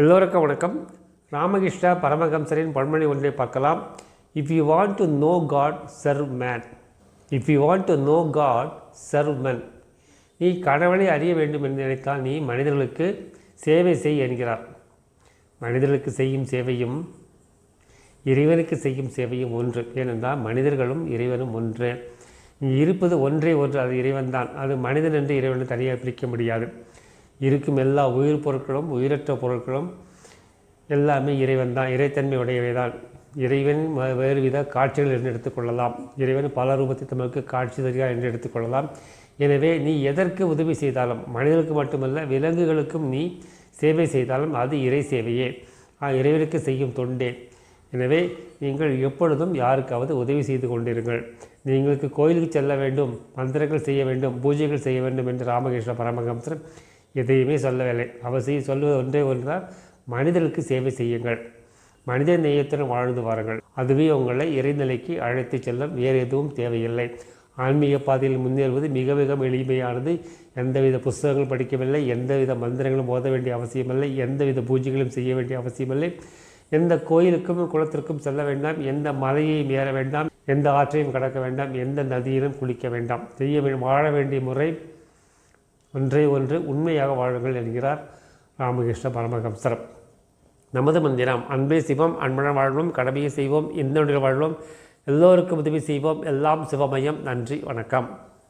எல்லோருக்கும் வணக்கம். ராமகிருஷ்ணா பரமஹம்சரின் பன்மொழி ஒன்றை பார்க்கலாம். If you want to know God serve man if you want to know God serve man நீ கடவுளை அறிய வேண்டும் என்று நினைத்தால் நீ மனிதர்களுக்கு சேவை செய் என்கிறார். மனிதர்களுக்கு செய்யும் சேவையும் இறைவனுக்கு செய்யும் சேவையும் ஒன்று. ஏனென்றால் மனிதர்களும் இறைவனும் ஒன்று. இருப்பது ஒன்றே ஒன்று அது இறைவன்தான். அது மனிதன் என்று இறைவனை தனியாக பிரிக்க முடியாது. இருக்கும் எல்லா உயிர் பொருட்களும் உயிரற்ற பொருட்களும் எல்லாமே இறைவன் தான். இறைத்தன்மை உடையவை தான் இறைவன் வேறு வித காட்சிகள் என்று எடுத்துக்கொள்ளலாம் இறைவன் பல ரூபத்தை தமக்கு காட்சி தருகிறார் என்று எடுத்துக்கொள்ளலாம் எனவே நீ எதற்கு உதவி செய்தாலும் மனிதனுக்கு மட்டுமல்ல விலங்குகளுக்கும் நீ சேவை செய்தாலும் அது இறை சேவையே. இறைவனுக்கு செய்யும் தொண்டே. எனவே நீங்கள் எப்பொழுதும் யாருக்காவது உதவி செய்து கொண்டிருங்கள். நீங்களுக்கு கோயிலுக்கு செல்ல வேண்டும் மந்திரங்கள் செய்ய வேண்டும் பூஜைகள் செய்ய வேண்டும் என்று ராமகிருஷ்ண பரமஹம்சர் எதையுமே சொல்லவில்லை. அவர் செய்ய சொல்வது ஒன்றே ஒன்றுதான். மனிதனுக்கு சேவை செய்யுங்கள். மனித நேயத்துடன் வாழ்ந்து வாருங்கள். அதுவே உங்களை இறைநிலைக்கு அழைத்துச் செல்லும். வேறு எதுவும் தேவையில்லை. ஆன்மீக பாதையில் முன்னேறுவது மிக மிக எளிமையானது. எந்தவித புஸ்தகங்களும் படிக்கவில்லை. எந்தவித மந்திரங்களும் ஓத வேண்டிய அவசியமில்லை. எந்தவித பூஜைகளும் செய்ய வேண்டிய அவசியமில்லை. எந்த கோயிலுக்கும் குளத்திற்கும் செல்ல வேண்டாம். எந்த மலையையும் ஏற வேண்டாம். எந்த ஆற்றையும் கடக்க வேண்டாம். எந்த நதியிலும் குளிக்க வேண்டாம். செய்ய வாழ வேண்டிய முறை ஒன்றே ஒன்று உண்மையாக வாழுங்கள் என்கிறார் ராமகிருஷ்ண பரமகம்சரம் நமது மந்திரம் அன்பே சிவம் அன்புடன் வாழ்வோம் கடமையை செய்வோம் இந்த வாழ்வோம்? எல்லோருக்கும் உதவி செய்வோம் எல்லாம் சிவமயம். நன்றி வணக்கம்.